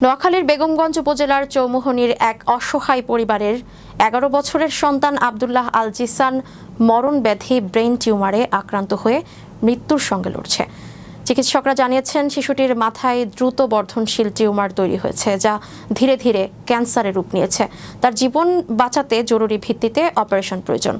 নোয়াখালীর বেগমগঞ্জ উপজেলার চৌমুহনির এক অসহায় পরিবারের এগারো বছরের সন্তান আবদুল্লাহ আলজিসান মরণ ব্যাধি ব্রেন টিউমারে আক্রান্ত হয়ে মৃত্যুর সঙ্গে লড়ছে। চিকিৎসকরা জানিয়েছেন শিশুটির মাথায় দ্রুত বর্ধনশীল টিউমার তৈরি হয়েছে, যা ধীরে ধীরে ক্যান্সারের রূপ নিয়েছে। তার জীবন বাঁচাতে জরুরি ভিত্তিতে অপারেশন প্রয়োজন।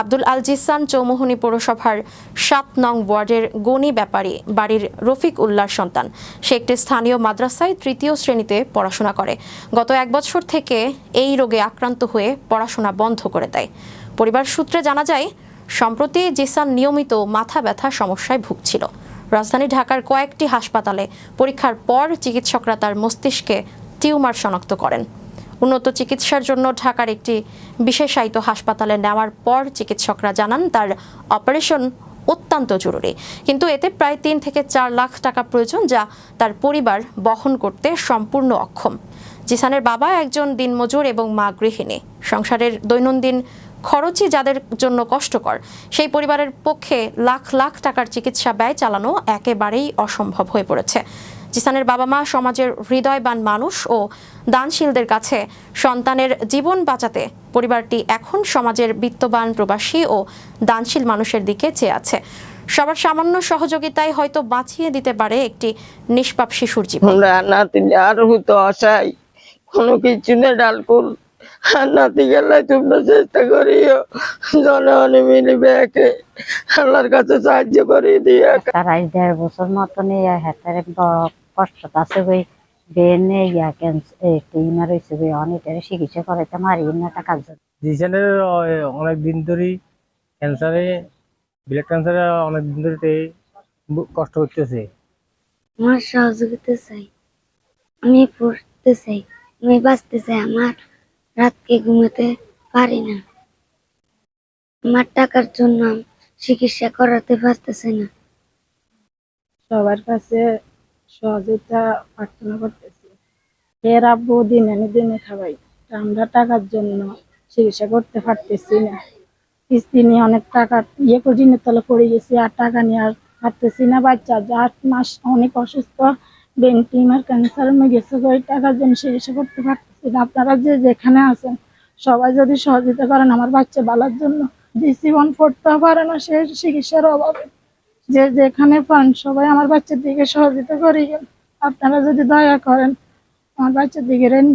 আব্দুল আল জিসান চৌমোহনী পৌরসভার সাত নং ওয়ার্ডের গনি ব্যাপারী বাড়ির রফিক উল্লাহর সন্তান। সে একটি স্থানীয় মাদ্রাসায় তৃতীয় শ্রেণীতে পড়াশোনা করে। গত এক বছর থেকে এই রোগে আক্রান্ত হয়ে পড়াশোনা বন্ধ করে দেয়। পরিবার সূত্রে জানা যায়, সম্প্রতি জিসান নিয়মিত মাথা ব্যথা সমস্যায় ভুগছিল। রাজধানী ঢাকার কয়েকটি হাসপাতালে পরীক্ষার পর চিকিৎসকরা তার মস্তিষ্কে টিউমার শনাক্ত করেন। উন্নত চিকিৎসার জন্য ঢাকার একটি বিশেষায়িত হাসপাতালে নেওয়ার পর চিকিৎসকরা জানান, তার অপারেশন অত্যন্ত জরুরি। কিন্তু এতে প্রায় তিন থেকে চার লাখ টাকা প্রয়োজন যা তার পরিবার বহন করতে সম্পূর্ণ অক্ষম। জিসানের বাবা একজন দিনমজুর এবং মা গৃহিণী। সংসারের দৈনন্দিন খরচই যাদের জন্য কষ্টকর, সেই পরিবারের পক্ষে লাখ লাখ টাকার চিকিৎসা ব্যয় চালানো একেবারেই অসম্ভব হয়ে পড়েছে। জিসানের বাবা মা সমাজের হৃদয়বান মানুষ ও দানশীলদের কাছে সন্তানের জীবন বাঁচাতে পরিবারটি এখন সমাজের বিত্তবান প্রবাসী ও দানশীল মানুষের দিকে চেয়ে আছে। সবার সামান্য সহযোগিতায় হয়তো বাঁচিয়ে দিতে পারে একটি নিষ্পাপ শিশুর জীবন। আর হতো আশাই কোনো কিছু নেই ডালকুল নাতি তোমরা চেষ্টা করিও। জনগণে মিলে ব্যাকে আল্লাহর কাছে সাহায্য করে দিয়ে তার দেড় বছর মতন হাতের বড় কষ্ট আছে ওই বেনে ইয়া ক্যান্সার টিউমার হয়েছে ওই অনেকের চিকিৎসা করাইতে মারি না টাকার জন্য জিসানের অনেক দিন ধরেই ক্যান্সারে ব্লাড ক্যান্সারে অনেক দিন ধরে কষ্ট করতেছে আমার সহযোগিতা চাই। আমি পড়তে চাই। আমি বাঁচতে চাই আমার। রাতকে ঘুমাতে পারি না। আমার টাকার জন্য চিকিৎসা করাতে পারতেছে না। সবার কাছে সহযোগিতা প্রার্থনা করতেছি এর আব্বু দিন দিনে তা আমরা টাকার জন্য চিকিৎসা করতে পারতেছি না। কিস্তি নিয়ে অনেক টাকা ইয়ে ঋণের তলে পড়ে গেছি আর টাকা নিয়ে আর পারতেছি না বাচ্চা। আট মাস অনেক অসুস্থ ব্রেন টিউমার, ক্যান্সার হয়ে গেছে। ওই টাকার জন্য চিকিৎসা করতে পারতেছি না আপনারা যে যেখানে আছেন, সবাই যদি সহযোগিতা করেন আমার বাচ্চা বালার জন্য। জীবন পড়তে পারে না, সে চিকিৎসার অভাবে। যে যেখানে পান, সবাই আমার বাচ্চার দিকে সহযোগিতা করি আপনারা যদি দয়া করেন, আমার বাচ্চার দিকে রেন